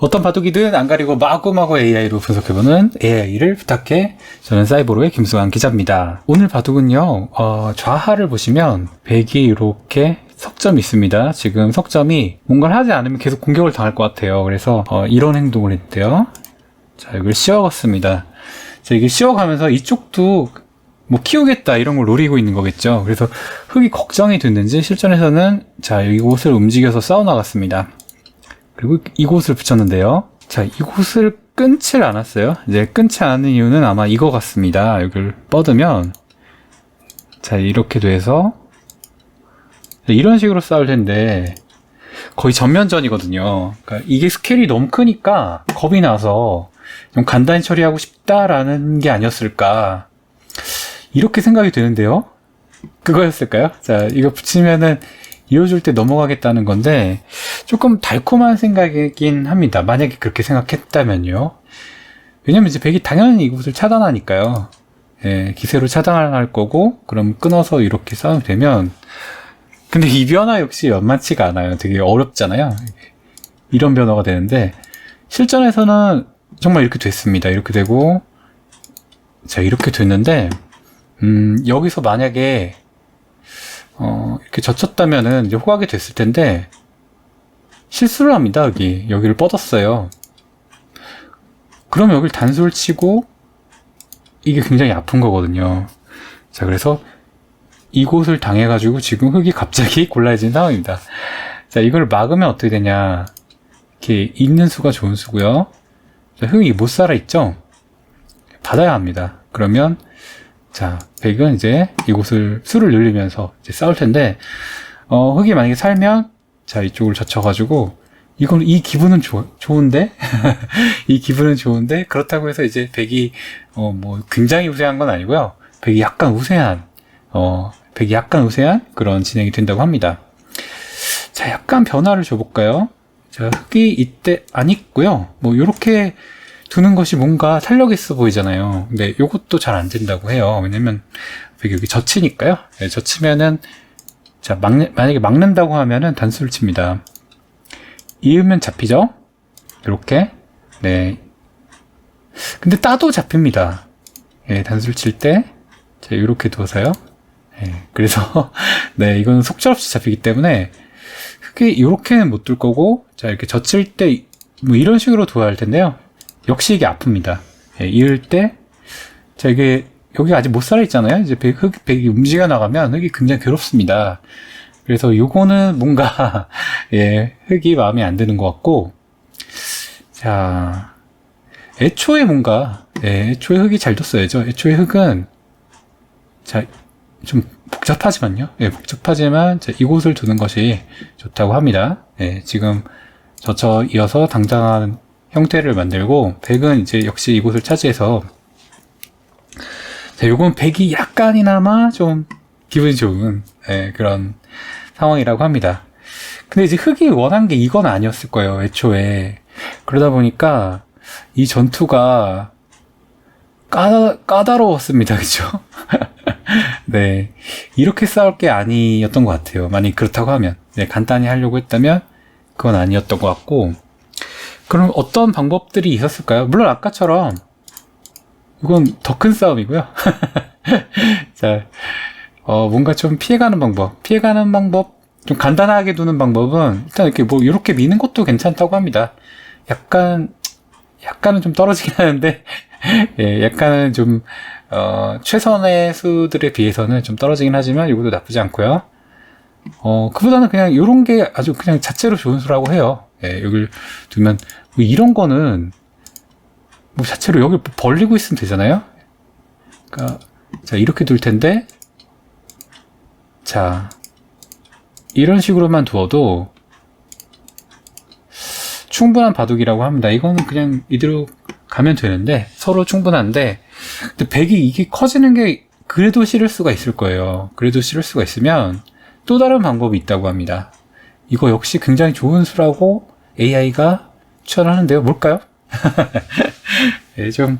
어떤 바둑이든 안 가리고 마구마구 AI로 분석해보는 AI를 부탁해. 저는 사이버로의 김수환 기자입니다. 오늘 바둑은요, 어, 좌하를 보시면 백이 이렇게 석점이 있습니다. 지금 석점이 뭔가를 하지 않으면 계속 공격을 당할 것 같아요. 그래서 어, 이런 행동을 했대요. 자, 이걸 씌워갔습니다. 자, 이게 씌워가면서 이쪽도 뭐 키우겠다 이런 걸 노리고 있는 거겠죠. 그래서 흙이 걱정이 됐는지 실전에서는 자, 이곳을 움직여서 싸워나갔습니다. 그리고 이곳을 붙였는데요. 자, 이곳을 끊질 않았어요. 이제 끊지 않은 이유는 아마 이거 같습니다. 여기를 뻗으면 자, 이렇게 돼서 이런 식으로 싸울 텐데 거의 전면전이거든요. 그러니까 이게 스케일이 너무 크니까 겁이 나서 좀 간단히 처리하고 싶다라는 게 아니었을까. 이렇게 생각이 되는데요. 그거였을까요? 자, 이거 붙이면은 이어줄 때 넘어가겠다는 건데 조금 달콤한 생각이긴 합니다. 만약에 그렇게 생각했다면요. 왜냐면 이제 백이 당연히 이곳을 차단하니까요. 예, 기세로 차단할 거고 그럼 끊어서 이렇게 싸우면 되면 근데 이 변화 역시 만만치가 않아요. 되게 어렵잖아요. 이런 변화가 되는데 실전에서는 정말 이렇게 됐습니다. 이렇게 되고 자 이렇게 됐는데 음, 여기서 만약에 어, 이렇게 젖혔다면은 이제 호각이 됐을 텐데 실수를 합니다. 여기 여기를 뻗었어요. 그럼 여기를 단수를 치고 이게 굉장히 아픈 거거든요. 자 그래서 이곳을 당해 가지고 지금 흙이 갑자기 곤란해진 상황입니다. 자 이걸 막으면 어떻게 되냐? 이렇게 있는 수가 좋은 수고요. 자, 흙이 못 살아 있죠? 받아야 합니다. 그러면 자, 백은 이제 이곳을 수를 늘리면서 이제 싸울 텐데, 어, 흙이 만약에 살면, 자, 이쪽을 젖혀가지고, 이건, 이 기분은 좋, 좋은데? 이 기분은 좋은데? 그렇다고 해서 이제 백이, 어, 뭐, 굉장히 우세한 건 아니고요. 백이 약간 우세한, 어, 백이 약간 우세한 그런 진행이 된다고 합니다. 자, 약간 변화를 줘볼까요? 자, 흙이 이때 안 있고요. 뭐, 요렇게, 두는 것이 뭔가 탄력 있어 보이잖아요. 근데 이것도 잘 안 된다고 해요. 왜냐면 여기 젖히니까요. 네, 젖히면은 자 막, 만약에 막는다고 하면은 단수를 칩니다. 이으면 잡히죠. 이렇게 네. 근데 따도 잡힙니다. 예, 단수를 칠 때, 자, 이렇게 둬서요. 예, 그래서, 네, 이거는 속절없이 잡히기 때문에, 흙이 이렇게는 못 둘 거고, 자, 이렇게 젖힐 때, 뭐 이런 식으로 둬야 할 텐데요. 역시 이게 아픕니다. 예, 이을 때, 자, 이게, 여기 아직 못 살아있잖아요? 이제 백, 흙, 백이 움직여 나가면 흙이 굉장히 괴롭습니다. 그래서 요거는 뭔가, 예, 흙이 마음에 안 드는 것 같고, 자, 애초에 뭔가, 예, 애초에 흙이 잘 뒀어야죠. 애초에 흙은, 자, 좀 복잡하지만요. 예, 복잡하지만, 자, 이곳을 두는 것이 좋다고 합니다. 예, 지금 저쳐 이어서 당장한 형태를 만들고 백은 이제 역시 이곳을 차지해서 자, 요건 백이 약간이나마 좀 기분이 좋은 예, 그런 상황이라고 합니다. 근데 이제 흙이 원한 게 이건 아니었을 거예요, 애초에. 그러다 보니까 이 전투가 까다, 까다로웠습니다, 그죠? 네. 이렇게 싸울 게 아니었던 것 같아요. 만약 그렇다고 하면. 네, 간단히 하려고 했다면 그건 아니었던 것 같고, 그럼 어떤 방법들이 있었을까요? 물론 아까처럼 이건 더 큰 싸움이고요. 자, 어, 뭔가 좀 피해가는 방법, 피해가는 방법, 좀 간단하게 두는 방법은 일단 이렇게 뭐 이렇게 미는 것도 괜찮다고 합니다. 약간 약간은 좀 떨어지긴 하는데, 예, 약간은 좀 어, 최선의 수들에 비해서는 좀 떨어지긴 하지만 이것도 나쁘지 않고요. 어, 그보다는 그냥 이런 게 아주 그냥 자체로 좋은 수라고 해요. 예, 여기를 두면 뭐 이런 거는 뭐 자체로 여기 벌리고 있으면 되잖아요. 그러니까 자 이렇게 둘 텐데 자 이런 식으로만 두어도 충분한 바둑이라고 합니다. 이거는 그냥 이대로 가면 되는데 서로 충분한데 근데 백이 이게 커지는 게 그래도 싫을 수가 있을 거예요. 그래도 싫을 수가 있으면 또 다른 방법이 있다고 합니다. 이거 역시 굉장히 좋은 수라고 AI가 추천하는데요. 뭘까요? 예, 좀,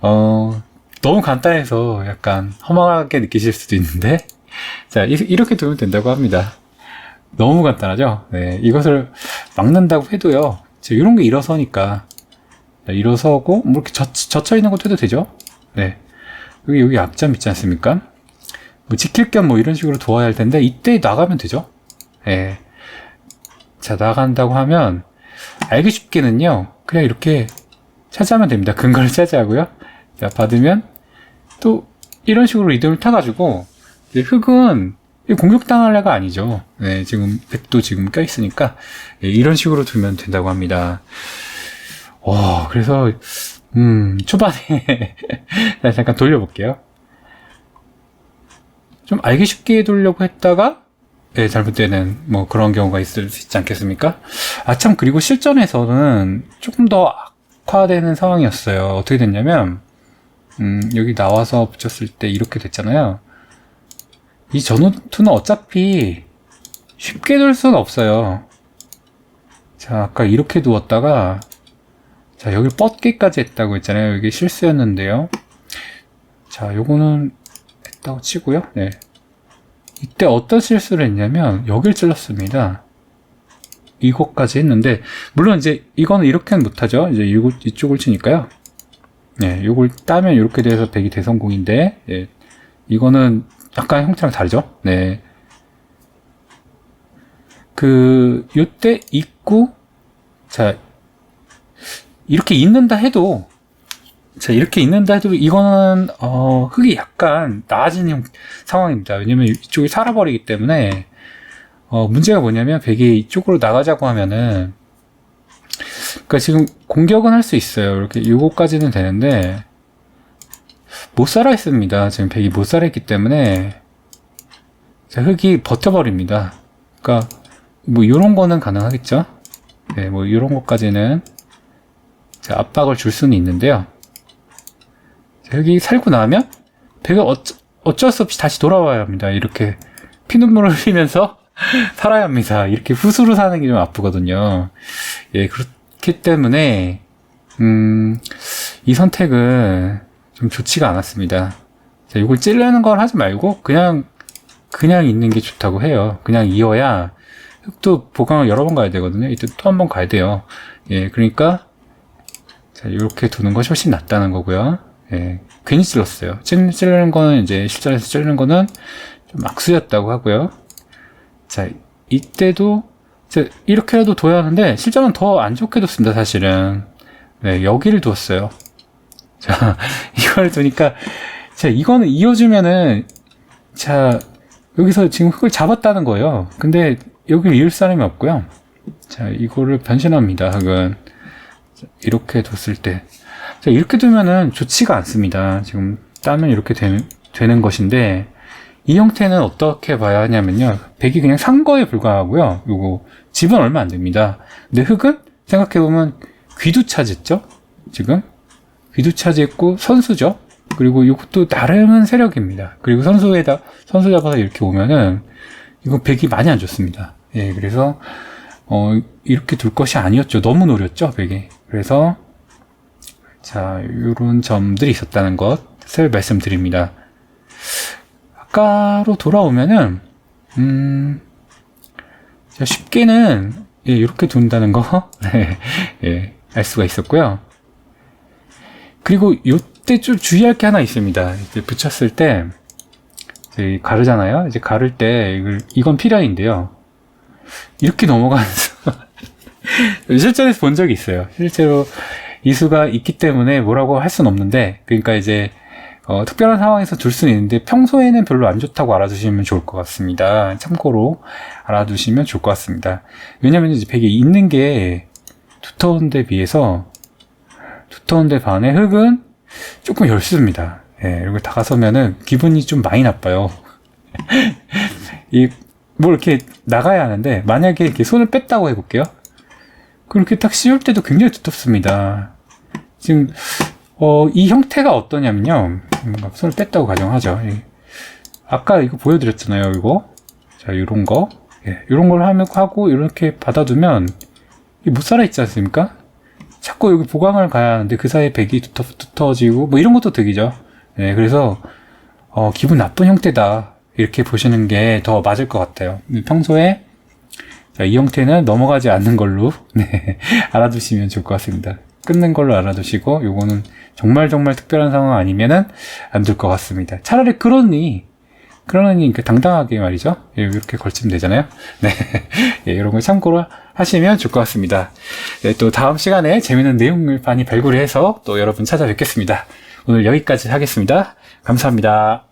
어, 너무 간단해서 약간 허망하게 느끼실 수도 있는데, 자, 이, 이렇게 두면 된다고 합니다. 너무 간단하죠? 네, 이것을 막는다고 해도요, 자, 이런 게 일어서니까. 자, 일어서고, 뭐 이렇게 젖, 젖혀 있는 것도 해도 되죠? 네. 여기, 여기 약점 있지 않습니까? 뭐 지킬 겸 뭐 이런 식으로 도와야 할 텐데, 이때 나가면 되죠? 예. 자, 나간다고 하면, 알기 쉽게는요, 그냥 이렇게 차지하면 됩니다. 근거를 차지하고요. 자, 받으면, 또, 이런 식으로 리듬을 타가지고, 흙은 이 공격당할 애가 아니죠. 네, 지금 백도 지금 껴있으니까, 예, 이런 식으로 두면 된다고 합니다. 와, 그래서, 음, 초반에, 자, 잠깐 돌려볼게요. 좀 알기 쉽게 해두려고 했다가, 예, 잘못되는, 뭐, 그런 경우가 있을 수 있지 않겠습니까? 아, 참, 그리고 실전에서는 조금 더 악화되는 상황이었어요. 어떻게 됐냐면, 음, 여기 나와서 붙였을 때 이렇게 됐잖아요. 이 전투는 어차피 쉽게 둘 수는 없어요. 자, 아까 이렇게 두었다가, 자, 여기 뻗기까지 했다고 했잖아요. 여기 실수였는데요. 자, 요거는 했다고 치고요. 네. 이때 어떤 실수를 했냐면, 여길 찔렀습니다. 이것까지 했는데, 물론 이제 이거는 이렇게는 못하죠. 이제 이쪽을 치니까요. 네, 요걸 따면 이렇게 돼서 백이 대성공인데, 예, 이거는 약간 형태랑 다르죠? 네. 그, 요때 있고, 자, 이렇게 있는다 해도, 자, 이렇게 있는다 해도, 이거는, 어, 흙이 약간 나아진 형, 상황입니다. 왜냐면 이쪽이 살아버리기 때문에, 어, 문제가 뭐냐면, 백이 이쪽으로 나가자고 하면은, 그니까 지금 공격은 할 수 있어요. 이렇게 요거까지는 되는데, 못 살아 있습니다. 지금 백이 못 살아 있기 때문에 자, 흙이 버텨버립니다. 그러니까 뭐 이런 거는 가능하겠죠. 네, 뭐 이런 것까지는 자, 압박을 줄 수는 있는데요. 자, 흙이 살고 나면 백은 어쩌, 어쩔 수 없이 다시 돌아와야 합니다. 이렇게 피눈물을 흘리면서 살아야 합니다. 이렇게 후수로 사는 게 좀 아프거든요. 예, 그렇기 때문에 음, 이 선택은 좀 좋지가 않았습니다. 자, 이걸 찌르는 걸 하지 말고 그냥 그냥 있는 게 좋다고 해요. 그냥 이어야 흙도 보강을 여러 번 가야 되거든요. 이때 또 한 번 가야 돼요. 예, 그러니까 자, 이렇게 두는 것이 훨씬 낫다는 거고요. 예, 괜히 찔렀어요. 찔, 찌르는 거는 이제 실전에서 찌르는 거는 좀 악수였다고 하고요. 자, 이때도 자, 이렇게라도 둬야 하는데 실전은 더 안 좋게 뒀습니다. 사실은 네, 여기를 두었어요. 자, 이걸 두니까, 자, 이거는 이어주면은, 자, 여기서 지금 흙을 잡았다는 거예요. 근데 여기 이을 사람이 없고요. 자, 이거를 변신합니다, 흙은. 자, 이렇게 뒀을 때. 자, 이렇게 두면은 좋지가 않습니다. 지금 따면 이렇게 되는, 되는 것인데, 이 형태는 어떻게 봐야 하냐면요. 백이 그냥 산 거에 불과하고요. 요거, 집은 얼마 안 됩니다. 근데 흙은 생각해보면 귀도 차졌죠? 지금? 귀도 차지했고 선수죠. 그리고 이것도 나름은 세력입니다. 그리고 선수에다 선수 잡아서 이렇게 오면은 이거 백이 많이 안 좋습니다. 예, 그래서 어 이렇게 둘 것이 아니었죠. 너무 노렸죠, 백이. 그래서 자, 이런 점들이 있었다는 것을 말씀드립니다. 아까로 돌아오면은 음 쉽게는 예, 이렇게 둔다는 거, 네, 예, 알 수가 있었고요. 그리고 이때 좀 주의할 게 하나 있습니다. 이제 붙였을 때 이제 가르잖아요. 이제 가를 때 이걸 이건 필연인데요. 이렇게 넘어가면서 실전에서 본 적이 있어요. 실제로 이수가 있기 때문에 뭐라고 할 수는 없는데 그러니까 이제 어, 특별한 상황에서 줄 수는 있는데 평소에는 별로 안 좋다고 알아두시면 좋을 것 같습니다. 참고로 알아두시면 좋을 것 같습니다. 왜냐면 이제 벽에 있는 게 두터운 데 비해서 두터운 데 반에 흙은 조금 열습니다. 예, 이걸 다가서면은 기분이 좀 많이 나빠요. 이, 뭐 이렇게 나가야 하는데, 만약에 이렇게 손을 뺐다고 해볼게요. 그렇게 딱 씌울 때도 굉장히 두텁습니다. 지금, 어, 이 형태가 어떠냐면요. 손을 뺐다고 가정하죠. 아까 이거 보여드렸잖아요, 이거. 자, 요런 거. 예, 요런 걸 하고, 이렇게 받아두면, 못 살아있지 않습니까? 자꾸 여기 보강을 가야 하는데 그 사이에 백이 두터, 두터지고 뭐 이런 것도 득이죠. 네, 그래서 어, 기분 나쁜 형태다 이렇게 보시는 게 더 맞을 것 같아요. 평소에 자, 이 형태는 넘어가지 않는 걸로 네, 알아두시면 좋을 것 같습니다. 끊는 걸로 알아두시고 요거는 정말 정말 특별한 상황 아니면은 안 될 것 같습니다. 차라리 그러니 그러니 그 당당하게 말이죠. 예, 이렇게 걸치면 되잖아요. 네, 예, 이런 걸 참고로 하시면 좋을 것 같습니다. 네, 또 다음 시간에 재밌는 내용을 많이 발굴해서 또 여러분 찾아뵙겠습니다. 오늘 여기까지 하겠습니다. 감사합니다.